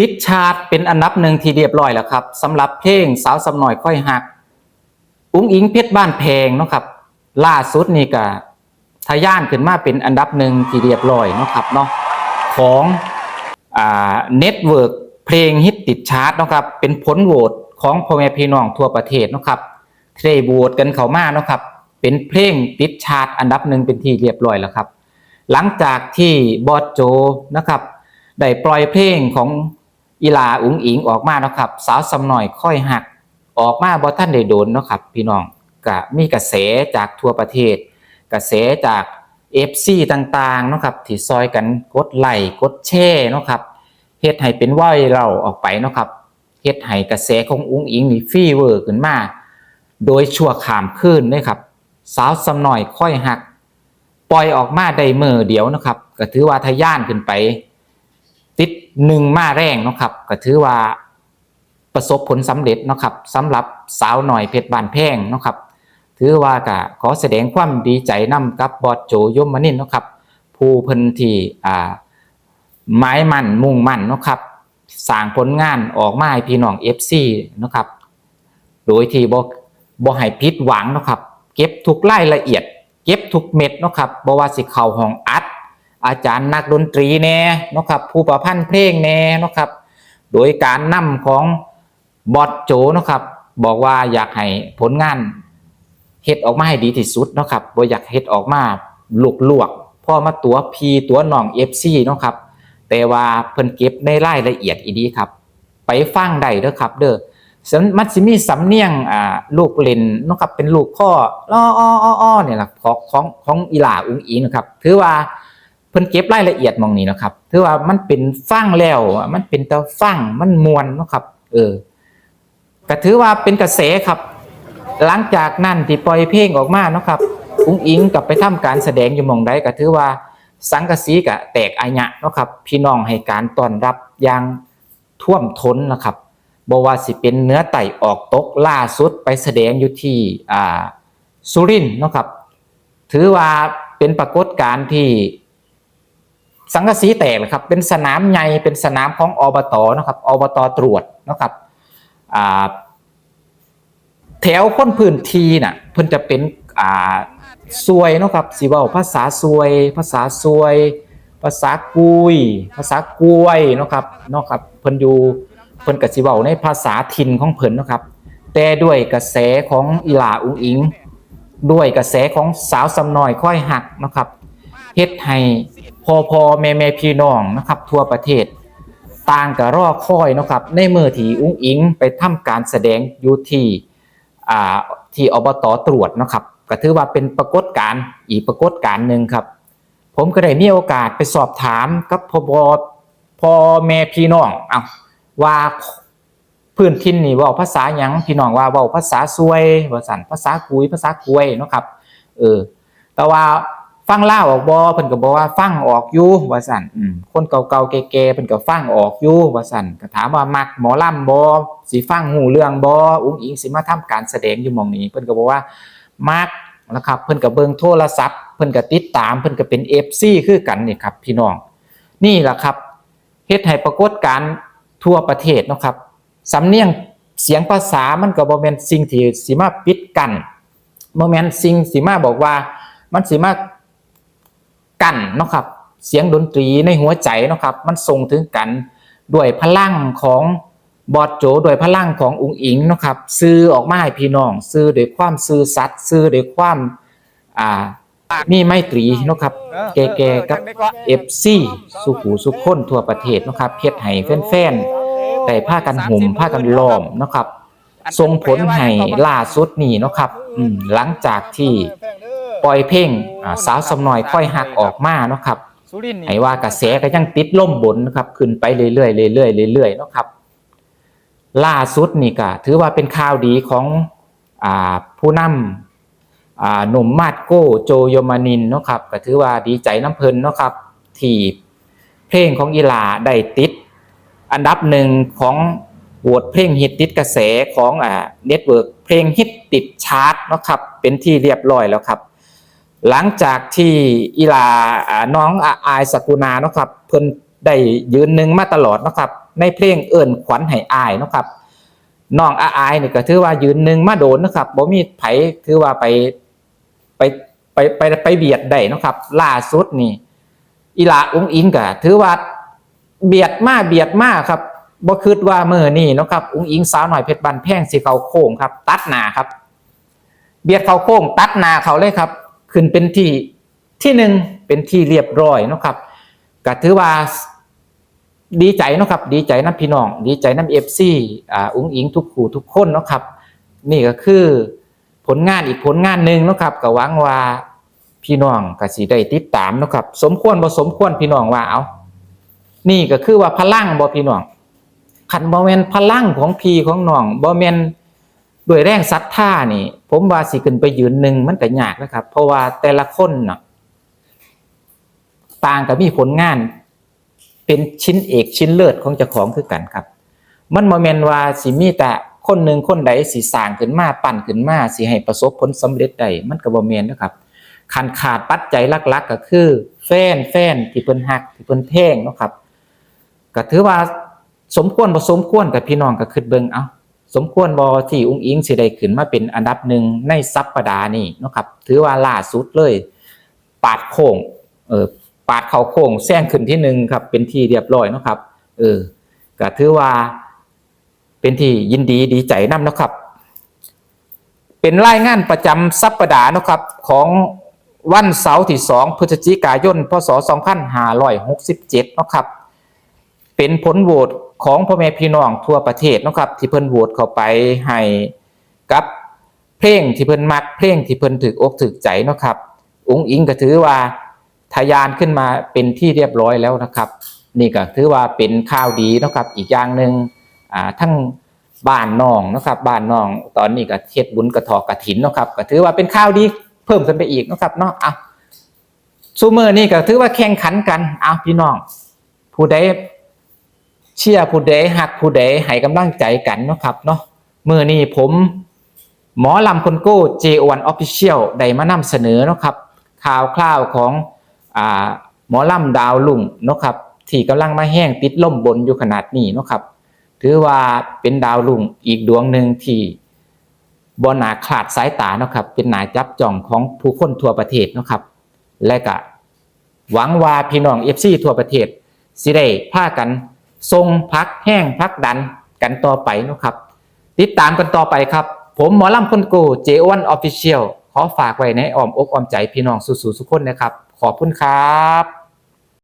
ติดชาร์ตเป็นอันดับหนึ่งที่เรียบร้อยแล้วครับสำหรับเพลงสาวสำหน่อยค่อยหัก อุ้งอิงเพชรบ้านแพงเนาะครับ ล่าสุดนี่ก็ทะยานขึ้นมาเป็นอันดับหนึ่งที่เรียบร้อยเนาะครับเนาะของอ่าเน็ตเวิร์กเพลงฮิตติดชาร์ตเนาะครับ เป็นผลโหวตของพ่อแม่พี่น้องทั่วประเทศเนาะครับเที่ได้โหวตกันเข้ามาเนาะครับ เป็นเพลงติดชาร์ตอันดับหนึ่งเป็นที่เรียบร้อยแล้วครับ หลังจากที่บอสโจนะครับได้ปล่อยเพลงของ อีลาอุ๋งอิงออกมาเนาะครับ สาวสำหน่อยค่อยหัก ออกมาบอท่านได้โดนเนาะครับ พี่น้องก็มีกระแสจากทั่วประเทศ กระแสจาก FC ต่างๆเนาะครับที่ซอยกันกดไลค์กดแชร์เนาะครับเฮ็ดให้เป็นไวเราออกไปเนาะครับเฮ็ดให้กระแสของอุ้งอิงนี่ฟีเวอร์ขึ้นมา โดยชั่วขามคืนเลยครับ สาวสำหน่อยค่อยหัก ปล่อยออกมาได้มือเดียวนะครับ ก็ถือว่าทะยานขึ้นไป ติดหนึ่งมาแรงเนาะครับก็ถือว่าประสบผลสำเร็จเนาะครับสำหรับสาวหน่อยเพชรบานแพงเนาะครับถือว่าก็ขอแสดงความดีใจนำกับบอสโจยมมนินเนาะครับผู้เพิ่นที่อ่าไม้มั่นมุ่งมั่นเนาะครับสร้างผลงานออกมาให้พี่น้อง FC เนาะครับโดยที่บ่บ่ให้ผิดหวังเนาะครับเก็บทุกรายละเอียด เก็บทุกเม็ดเนาะครับบ่ว่าสิเข้าห้องอัด อาจารย์นักดนตรีแน่เนาะครับผู้ประพันธ์เพลงแน่เนาะครับ โดยการนำของบอสโจเนาะครับ บอกว่าอยากให้ผลงานเฮ็ดออกมาให้ดีที่สุดเนาะครับบ่อยากเฮ็ดออกมาลวกๆพ่อมาตัวพีตัวน้อง FC เนาะครับ แต่ว่าเพิ่นเก็บในรายละเอียดอีดีครับ ไปฟังได้เด้อครับ เด้อสมันสิมีสำเนียงอ่าลูกเล่นเนาะครับเป็นลูกข้ออ้ออ้ออ้อเนี่ยแหละของของของอีหลาอุ้งอิงนะครับ ถือว่า เพิ่นเก็บรายละเอียดมองนี้นะครับถือว่ามันเป็นฟังแล้ว มันเป็นตาฟังมันมวนเนาะครับ เออก็ถือว่าเป็นกระแสครับ หลังจากนั้นที่ปล่อยเพลงออกมาเนาะครับอุ้งอิงกลับไปทำการแสดงอยู่มองใดก็ถือว่าสังกสีกะแตกอายะเนาะครับ พี่น้องให้การต้อนรับอย่างท่วมท้นนะครับบว่าสิเป็นเนื้อไต่ออกตกล่าสุดไปแสดงอยู่ที่อ่าสุรินทร์เนาะครับ ถือว่าเป็นปรากฏการณ์ที่ สังกะสีแตกเลยครับ เป็นสนามใหญ่เป็นสนามของอบตนะครับอบตตรวจนะครับแถวคนพื้นที่น่ะเพิ่นจะเป็นอ่าซวยนะครับสิเว้าภาษาซวย ภาษาซวย ภาษากุย ภาษากล้วยนะครับนะครับเพิ่นอยู่เพิ่นก็สิเว้าในภาษาถิ่นของเพิ่นนะครับ แต่ด้วยกระแสของอีหลาอุงอิง ด้วยกระแสของสาวสำน้อยค่อยหักนะครับเฮ็ดให้ พอพอแม่แม่พี่น้องนะครับ ทั่วประเทศ ต่างก็รอคอยนะครับในมือที่อุ้งอิงไปทำการแสดงอยู่ที่อ่าที่อบตตรวจนะครับก็ถือว่าเป็นปรากฏการณ์อีกปรากฏการณ์หนึ่งครับ ผมก็ได้มีโอกาสไปสอบถามกับพบพ่อแม่พี่น้องเอาว่าพื้นถิ่นนี่ว่าภาษาหยังพี่น้องว่าว้าภาษาซวยว่าสั่นภาษากุยภาษากวยนะครับเออแต่ว่า ฟังเล่าออกบ่เพิ่นก็บอกว่าฟังออกอยู่ว่าสั่นคนเก่าๆแก่ๆเพิ่นก็ฟังออกอยู่ว่าสั่นก็ถามว่ามักหมอลำบ่สิฟังหูเรื่องบ่อุ้งอิงสิมาทำการแสดงอยู่มองนี้ เพิ่นก็บอกว่ามักนะครับเพิ่นก็เบิ่งโทรศัพท์ เพิ่นก็ติดตามเพิ่นก็เป็น FC คือกันนี่ครับ พี่น้อง นี่แหละครับเฮ็ดให้ปรากฏการทั่วประเทศนะครับสำเนียงเสียงภาษามันก็บ่แม่นสิ่งที่สิมาปิดกันบ่แม่นสิ่งสิมาบอกว่ามันสิมา กันเนาะครับเสียงดนตรีในหัวใจเนาะครับมันส่งถึงกันด้วยพลังของบอดโจด้วยพลังของอุงอิงเนาะครับซื้อออกมาให้พี่น้อง ซื้อด้วยความซื่อสัตย์ซื้อด้วยความอ่ามีไมตรีเนาะครับแก่ๆกับ FC สุขูสุขคนทั่วประเทศเนาะครับเฮ็ดให้แฟนๆได้ผ้ากันห่มผ้ากันล้อมเนาะครับส่งผลให้ล่าสุดนี่เนาะครับหลังจากที่ ปล่อยเพลงอ่าสาวสำน้อยค่อยหักออกมาเนาะครับสุรินทร์นี่ให้ว่ากระแสก็ยังติดล่มบนนะครับ ขึ้นไปเรื่อยๆเรื่อยๆเรื่อยๆเนาะครับ ล่าสุดนี่ก็ถือว่าเป็นข่าวดีของอ่าผู้นำอ่าหนุ่มมาดโก้โจโยมานินเนาะครับก็ถือว่าดีใจน้ำเพลินเนาะครับ ที่เพลงของอีหลาได้ติด อันดับหนึ่งของโหวตเพลงฮิตติดกระแสของอ่าเน็ตเวิร์กเพลงฮิตติดชาร์ตเนาะครับ เป็นที่เรียบร้อยแล้วครับ หลังจากที่อีลาน้องอาอายสกุณาเนาะครับเพิ่นได้ยืนหนึ่งมาตลอดเนาะครับในเพลงเอิ่นขวัญให้อายเนาะครับน้องอาอายนี่ก็ถือว่ายืนหนึ่งมาโดนนะครับบ่มีไผถือว่าไปไปไปไปไปเบียดได้นะครับ ล่าสุดนี่อีลาอุ้งอิงก็ถือว่าเบียดมาเบียดมาครับบ่คิดว่ามื้อนี้เนะครับอุ้งอิงสาวหน่อยเพชรบันแพงสิเขาโค้งครับ ตัดหนาครับ เบียดเขาโค้ง ตัดหนาเขาเลยครับ ขึ้นเป็นที่ที่หนึ่งเป็นที่เรียบร้อยนะครับก็ถือว่าดีใจนะครับดีใจน้ำพี่น้อง ดีใจน้ำเอฟซีอ่าอุ้งอิงทุกขู่ทุกคนนะครับนี่ก็คือผลงานอีกผลงานหนึ่งนะครับก็หวังว่าพี่น้องก็สิได้ติดตามนะครับ สมควรบ่สมควรพี่น้องว่าเอานี่ก็คือว่าพลังบ่พี่น้องขันบ่แมนพลังของพี่ของน้องบ่แมน ด้วยแรงศรัทธานี่ ผมว่าสิขึ้นไปยืนหนึ่งมันก็ยากนะครับ เพราะว่าแต่ละคนเนาะต่างก็มีผลงาน เป็นชิ้นเอกชิ้นเลิศของเจ้าของคือกันครับ มันโมเมนว่าสิมีแต่คนหนึ่งคนใดสิสร้างขึ้นมาปั่นขึ้นมาสิให้ประสบผลสำเร็จใดมันก็บ่แม่นนะครับคันขาดปัจจัยลักๆ ก็คือ แฟนแฟนที่เพิ่นฮักที่เพิ่นแพงนะครับก็ถือว่าสมควรบ่สมควรกับพี่น้องก็คิดเบิ่งเอา สมควรบอที่อุ้งอิงสิได้ขึ้นมาเป็นอันดับหนึ่งในสัปปดาห์นี้นะครับ ถือว่าล่าสุดเลย ปาดโค้งเออปาดเข่าโค้งแซงขึ้นที่หนึ่งครับ เป็นที่เรียบร้อยนะครับ เออก็ถือว่า เป็นที่ยินดีดีใจนำเนะครับ เป็นรายงานประจำสัปดาห์นะครับ ของวันเสาร์ที่สองพฤศจิกายน พศ 2567เนาะครับ เป็นผลโหวต ของพ่อแม่พี่น้องทั่วประเทศนะครับ ที่เพิ่นโหวตเข้าไปให้กับเพลงที่เพิ่นมักเพลงที่เพิ่นถึกอกถึกใจนะครับอุ้งอิงก็ถือว่าทะยานขึ้นมาเป็นที่เรียบร้อยแล้วนะครับ นี่ก็ถือว่าเป็นข่าวดีนะครับ อีกอย่างหนึ่งอ่าทั้งบ้านน้องนะครับบ้านน้อง ตอนนี้ก็เฮ็ดบุญกระถอกกระถินนะครับ ก็ถือว่าเป็นข่าวดีเพิ่มขึ้นไปอีกนะครับเนาะอะซูเมอร์นี่ก็ถือว่าแข่งขันกันเอาพี่น้อง ผู้ใด เชียร์ผู้ใดหักผู้ใดให้กำลังใจกันเนาะครับเนาะมือนี้ผมหมอลำคนโก้ J1 Official ได้มานำเสนอเนาะครับข่าวคราวของอ่าหมอลำดาวลุ่งเนาะครับที่กำลังมาแห้งติดล่มบนอยู่ขนาดนี้เนาะครับ ถือว่าเป็นดาวลุ่งอีกดวงหนึ่งที่บนหนาขาดสายตาเนาะครับ เป็นหนาจับจ่องของผู้คนทั่วประเทศเนาะครับ และก็หวังว่าพี่น้อง FC ทั่วประเทศสิได้พากัน ทรงพักแห้งพักดันกันต่อไปนะครับ ติดตามกันต่อไปครับ ผมหมอลำคนโกเจวันออฟฟิเชียลขอฝากไว้ในอ้อมอกอ้อมใจพี่น้องสู่ๆสุกคนนะครับ ขอบคุณครับ